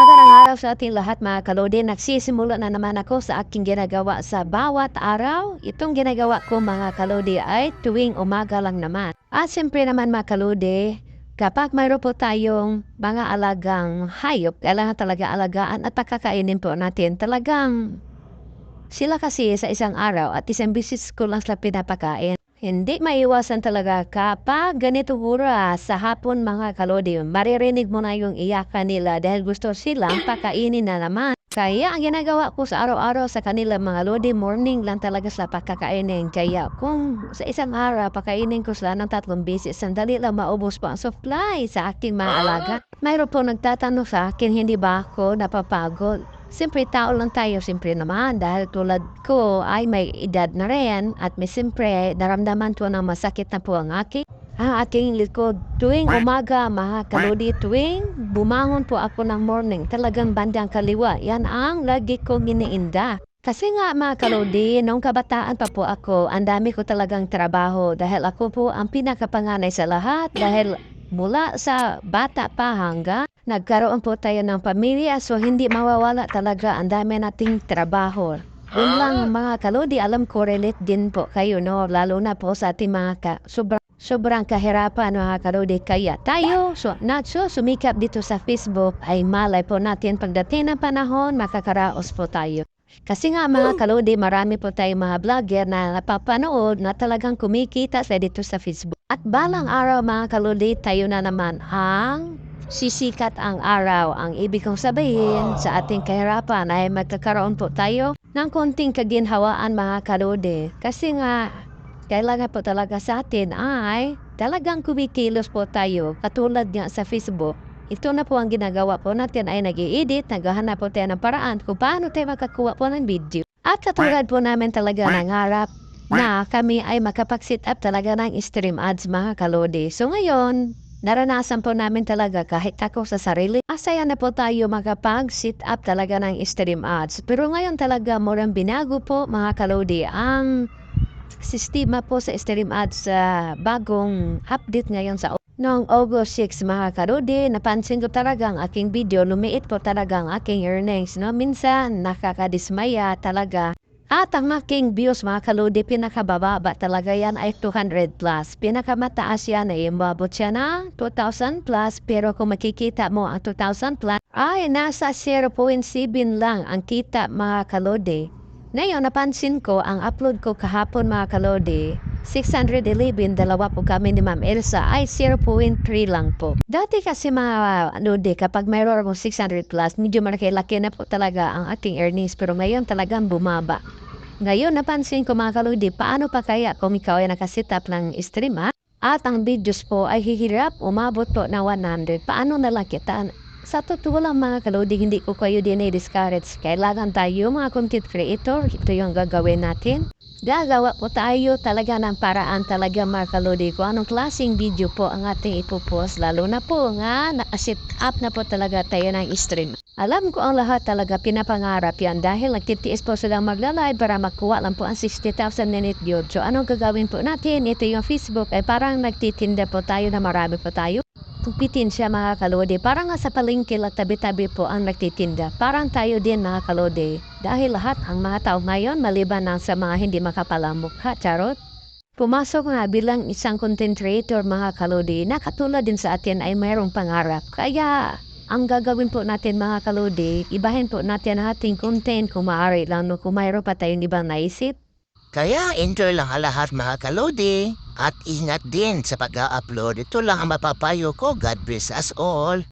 Magandang araw sa ating lahat mga kalode. Nagsisimula na naman ako sa aking ginagawa sa bawat araw. Itong ginagawa ko mga kalode ay tuwing umaga lang naman. At siyempre naman mga kalode, kapag mayroon po tayong mga alagang hayop, kailangan talaga alagaan at pakakainin po natin. Talagang sila kasi sa isang araw at isang bisis ko lang sila pinapakain. Hindi maiwasan talaga kapag ganito oras sa hapon mga kalodi, maririnig mo na yung iyakan nila dahil gusto silang pakainin na naman. Kaya ang ginagawa ko sa araw-araw sa kanila mga lodi, morning lang talaga sila pakakainin. Kaya kung sa isang araw pakainin ko sila ng tatlong beses, sandali lang maubos po ang supply sa aking mga alaga. Mayroon po nagtatanong sa akin, hindi ba ako napapagod? Siyempre, tao lang tayo, siyempre naman, dahil tulad ko ay may edad na rin at may siyempre, naramdaman ko na masakit na po ang aking ang aking likod. Tuwing umaga, mga kalodi, tuwing bumangon po ako ng morning, talagang bandang kaliwa. Yan ang lagi kong iniinda. Kasi nga mga kalodi, nung kabataan pa po ako, ang dami ko talagang trabaho dahil ako po ang pinakapanganay sa lahat dahil mula sa bata pa hanggang nagkaroon po tayo ng pamilya so hindi mawawala talaga ang dami nating trabaho. Yun lang mga kalodi, alam ko relate din po kayo no, lalo na po sa ating mga ka, sobrang, sobrang kahirapan mga kalodi. Kaya tayo, so, not so, sumikap dito sa Facebook ay malay po natin pagdating ng panahon, makakaraos po tayo. Kasi nga mga kalodi, marami po tayong mga vlogger na napapanood na talagang kumikita sa dito sa Facebook. At balang araw mga kalodi, tayo na naman ang sisikat ang araw. Ang ibig kong sabihin sa ating kahirapan ay magkakaroon po tayo ng konting kaginhawaan mga kalode. Kasi nga, kailangan po talaga sa atin ay talagang kumikilos po tayo katulad nga sa Facebook. Ito na po ang ginagawa po natin ay nag edit naghahanap po tayo ng paraan kung paano tayo makakuha po ng video. At katulad po namin talaga nangarap na kami ay makapag-sit up talaga ng stream ads mga kalode. So ngayon, naranasan po namin talaga kahit ako sa sarili. Asaya na po tayo makapag-sit up talaga ng stream ads. Pero ngayon talaga murang binago po mga kalode ang sistema po sa stream ads sa bagong update ngayon sa Noong August 6 mga karudi, napansin ko talaga ang aking video, lumiit po talaga ang aking earnings. No? Minsan, nakakadismaya talaga. At ang aking views mga kaludi, pinakabababa talaga yan ay 200 plus. Pinakamataas yan ay umabot siya na 2,000 plus. Pero kung makikita mo ang 2,000 plus, ay nasa 0.7 lang ang kita mga kaludi. Ngayon, napansin ko ang upload ko kahapon mga kalodi. 611, dalawa po kami ni Ma'am Elsa ay 0.3 lang po. Dati kasi mga lodi, kapag mayroon akong 600 plus, medyo malaki-laki na po talaga ang aking earnings. Pero ngayon talagang bumaba. Ngayon, napansin ko mga kalodi, paano pa kaya kung ikaw ay nakasitap ng stream ha? At ang videos po ay hihirap, umabot po na 100. Paano na lang? Sa totoo lang mga kalodi, hindi ko kayo din i-discourage. Kailangan tayo mga content creator, ito yung gagawin natin. Gagawa po tayo talaga ng paraan talaga mga kalodi ko anong klaseng video po ang ating ipopost lalo na po nga nakasit up na po talaga tayo ng stream. Alam ko ang lahat talaga pinapangarap yan dahil nagtitiis po silang magla-live para makuha lang po ang 60,000 minute view. So anong gagawin po natin? Ito yung Facebook ay parang nagtitinda po tayo na marami po tayo. Tupitin siya mga kalode. Parang nga sa palengke lang tabi-tabi po ang nagtitinda. Parang tayo din mga kalode. Dahil lahat ang mga tao ngayon maliban na sa mga hindi makapalamukha. Charot. Pumasok nga bilang isang content creator mga kalode na katulad din sa atin ay mayroong pangarap. Kaya ang gagawin po natin mga kalode, ibahin po natin ating content kung maaari lang no, kung mayroon pa tayong ibang naisip. Kaya enjoy lang ang lahat mga kalodi. At ingat din sa pag-upload. Ito lang ang mapapayo ko. God bless us all.